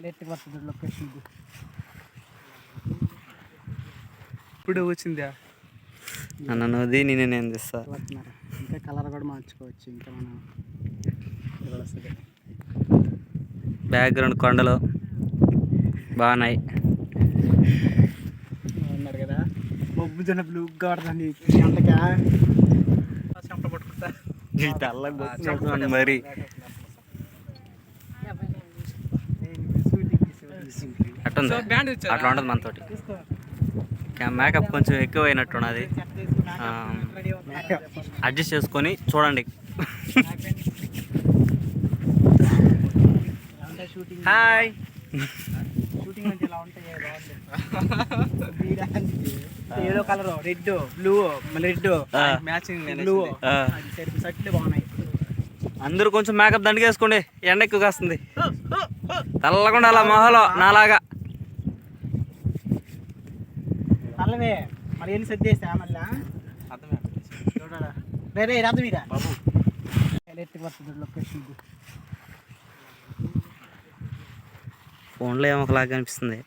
Electric వస్తుంది location ఇది. ఇప్పుడు వచ్చిందా? నన్ను నది నేను నేను తెస్తా ఇంకా కలర్ కూడా మార్చుకోవచ్చు ఇంకా మనం వస్తుంది బ్యాక్గ్రౌండ్ కొండలు బాగున్నాయి. ఉన్నారు కదా? మబ్బు జన బ్లూగా పడుతుంది. గంటకా చెమట పట్టుకుంటా. మరి. అట్టుంది అట్లా ఉంటుంది మనతోటి. మేకప్ కొంచెం ఎక్కువ అయినట్టున్నది ఆ, అడ్జస్ట్ చేసుకొని చూడండి. హాయ్ ఏదో colour red blue red matching blue షర్ట్లు బాగున్నాయి. అందరూ కొంచెం మేకప్ దండిగేసుకోండి. ఎండ ఎక్కువ కాస్తుంది. తెల్లకుండా అలా మొహలో నాలాగా. అల్లవే మరి ఎన్ని సెట్ చేసా మళ్ళా? చూడరా. రే రే రాదు మీరా బాబు. ఎలక్ట్రిక్ వస్తుంది లొకేషన్ ఫోన్లో ఏమో ఒకలాగా కనిపిస్తుంది.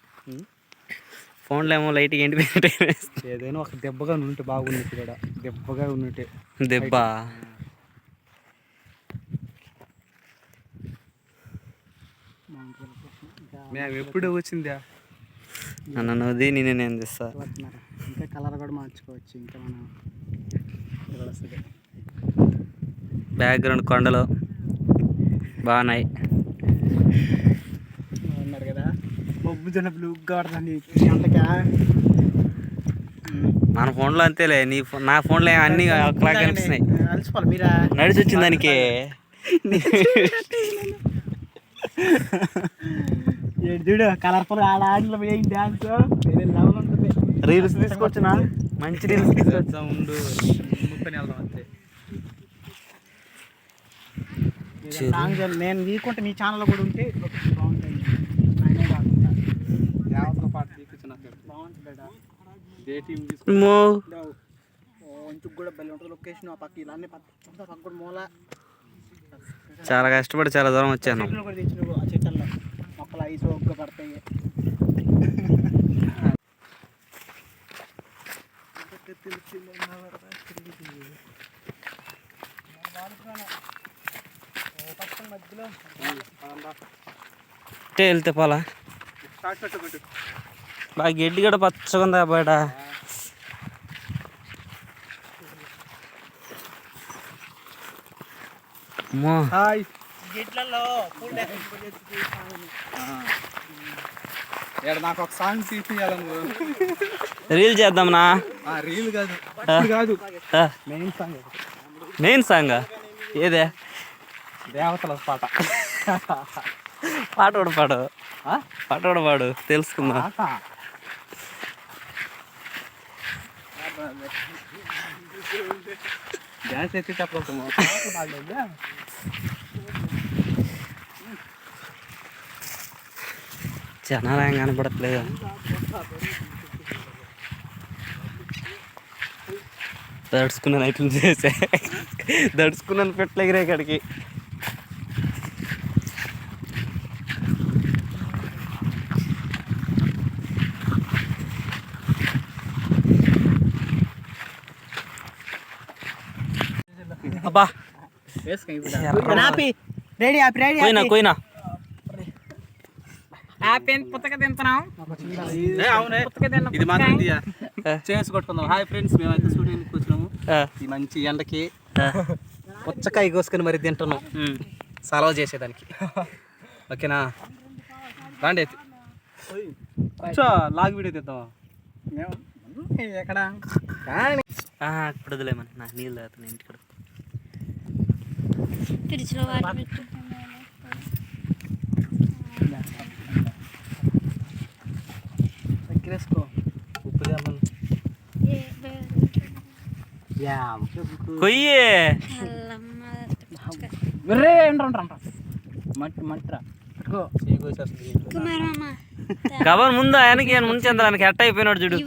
ఫోన్లో ఏమో లైట్గా ఎండిపోయినట్టు అనిపిస్తుంది. ఏదైనా ఒక దెబ్బగా ఉంటే బాగుంది కూడా దెబ్బగా ఉన్నట్టే దెబ్బ. మేము ఎప్పుడు వచ్చిందా? నన్ను నేను నేను తెస్తా వస్తున్నారు. ఇంకా కలర్ కూడా మార్చుకోవచ్చు ఇంకా మనం బ్యాక్గ్రౌండ్ కొండలు బాగున్నాయి. కదా? మబ్బు జన బ్లూగా పడుతుంది గంటకా. మన ఫోన్లో అంతేలే నీ ఫోన్ నా ఫోన్లో అన్నీ ఒకలాగా కనిపిస్తున్నాయి. నడిచి వచ్చింది దానికి ఏంటి చూడు కలర్ఫుల్ ఆడ వేరే లెవెల్ ఉంటుంది. రీల్స్ తీసుకొచ్చిన? మంచి రీల్స్ తీసుకొచ్చా. ఉండు అంతే. సాంగ్ చేయాలి. నేను నీకుంటే నీ ఛానల్లో కూడా ఉంటే లొకేషన్ బాగుంటుంది. ఆయనే కాకుండా దేవతల పాట తీసుకొచ్చిన బాగుంటుంది ఏ టీం మో. ఇంచుకు కూడా బలి ఉంటుంది లొకేషన్ ఆ పక్క. ఇలా అన్ని పక్క అంతా పక్క కూడా మూల. చాలా కష్టపడి చాలా దూరం వచ్చాను. మొక్కలు ఐసు ఒగ్గు వెళ్తే పోలా? బాగా గడ్డి కూడా పచ్చగా ఉందా బయట? హాయ్ గిట్లలో ఇక్కడ నాకు ఒక సాంగ్ తీపియాలను రీల్ చేద్దాంనా? రీల్ కాదు. కాదు. మెయిన్ సాంగ్ మెయిన్ సాంగ్ ఏదే? దేవతల పాట. పాట కూడా పాడు? పాట కూడా పాడు. తెలుసుకుందాం. డ్యాన్స్ అయితే చెప్పగలుగుతాము పాట బాగలేదా జనాలు ఏం కనపడట్లేదు. దడుచుకున్నాను ఐటమ్ చేసే దడుచుకున్నాను పెట్టలేగిరే ఇక్కడికి. అబ్బా. రెడీ హ్యాపీ రెడీ పోయినా పోయినా హ్యాపీ తింటున్నాం. అవునే. ఇది మాత్రం హాయ్ ఫ్రెండ్స్ మేమైతే స్టూడియోకి వచ్చినాము. ఆ, ఈ మంచి ఎండకి. పుచ్చకాయ కోసుకొని మరి తింటున్నాం. సలవ చేసేదానికి. ఓకేనా? రాండి అయితే. కూర్చో లాగ్ వీడియో తీద్దాం. ఎక్కడ? ఆ, ఇప్పుడు వదిలేమని నా నీళ్ళు తాగుతున్నా ఇంటికి దగ్గరేసుకో ఉప్పు యా కొయ్యి. వెర్రే మట్టి మట్టిరా. గవర్ ముందు? చెందడానికి ఎట్ట అయిపోయినాడు చూడు.